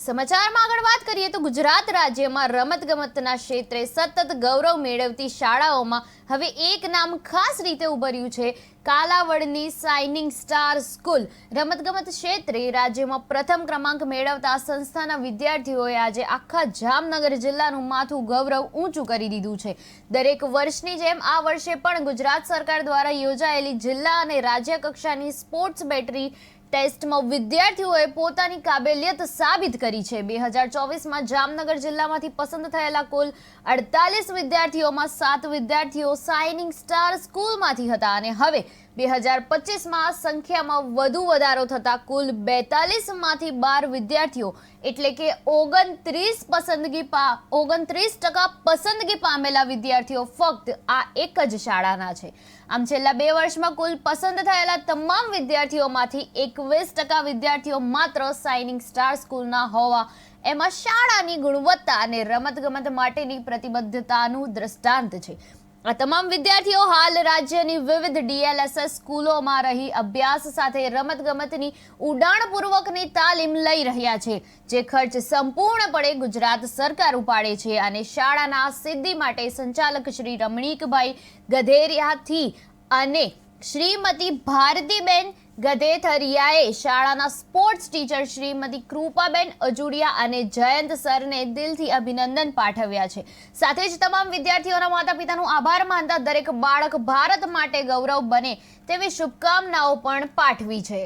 સમાચારમાં આગળ વાત કરીએ તો ગુજરાત રાજ્યમાં રમતગમતના ક્ષેત્રે સતત ગૌરવ મેળવતી શાળાઓમાં હવે એક નામ ખાસ રીતે ઉભર્યું છે. કાલાવડની સાઇનિંગ સ્ટાર સ્કૂલ રમતગમત ક્ષેત્રે રાજ્યમાં પ્રથમ ક્રમાંક મેળવતા સંસ્થાના વિદ્યાર્થીઓએ આજે આખા જામનગર જિલ્લાનું માથું ગૌરવ ઊંચું કરી દીધું છે. દરેક વર્ષની જેમ આ વર્ષે પણ ગુજરાત સરકાર દ્વારા યોજાયેલી જિલ્લા અને રાજ્ય કક્ષાની સ્પોર્ટ્સ બેટરી ટેસ્ટમાં વિદ્યાર્થીઓએ પોતાની કાબેલિયત સાબિત કરી છે. બે હજાર ચોવીસમાં જામનગર જિલ્લામાંથી પસંદ થયેલા કુલ અડતાલીસ વિદ્યાર્થીઓમાં સાત વિદ્યાર્થીઓ સાઇનિંગ સ્ટાર સ્કૂલમાંથી હતા અને હવે બે હજાર પચીસમાં સંખ્યામાં વધુ વધારો થતા કુલ બેતાલીસમાંથી બાર વિદ્યાર્થીઓ એટલે કે ઓગણત્રીસ પસંદગી પા, ઓગણત્રીસ ટકા પસંદગી પામેલા વિદ્યાર્થીઓ ફક્ત આ એક જ શાળાના છે. આમ છેલ્લા બે વર્ષમાં કુલ પસંદ થયેલા તમામ વિદ્યાર્થીઓમાંથી એકવીસ ટકા વિદ્યાર્થીઓ માત્ર સાઇનિંગ સ્ટાર સ્કૂલના હોવા, એમાં શાળાની ગુણવત્તા અને રમતગમત માટેની પ્રતિબદ્ધતાનું દ્રષ્ટાંત છે. આ તમામ વિદ્યાર્થીઓ હાલ રાજ્યની વિવિધ ડીએલએસએસ સ્કૂલોમાં રહી અભ્યાસ સાથે રમતગમતની ઉડાણપૂર્વકની તાલીમ લઈ રહ્યા છે, જે ખર્ચ સંપૂર્ણપણે ગુજરાત સરકાર ઉપાડે છે અને શાળાના સિદ્ધિ માટે સંચાલક શ્રી રમણીકભાઈ ગધેરિયાથી અને શ્રીમતી ભારતીબેન ગધેથરિયાએ શાળાના સ્પોર્ટ્સ ટીચર શ્રીમતી કૃપાબેન અજુડિયા અને જયંત સરને દિલથી અભિનંદન પાઠવ્યા છે. સાથે જ તમામ વિદ્યાર્થીઓના માતા પિતાનો આભાર માનતા દરેક બાળક ભારત માટે ગૌરવ બને તેવી શુભકામનાઓ પણ પાઠવી છે.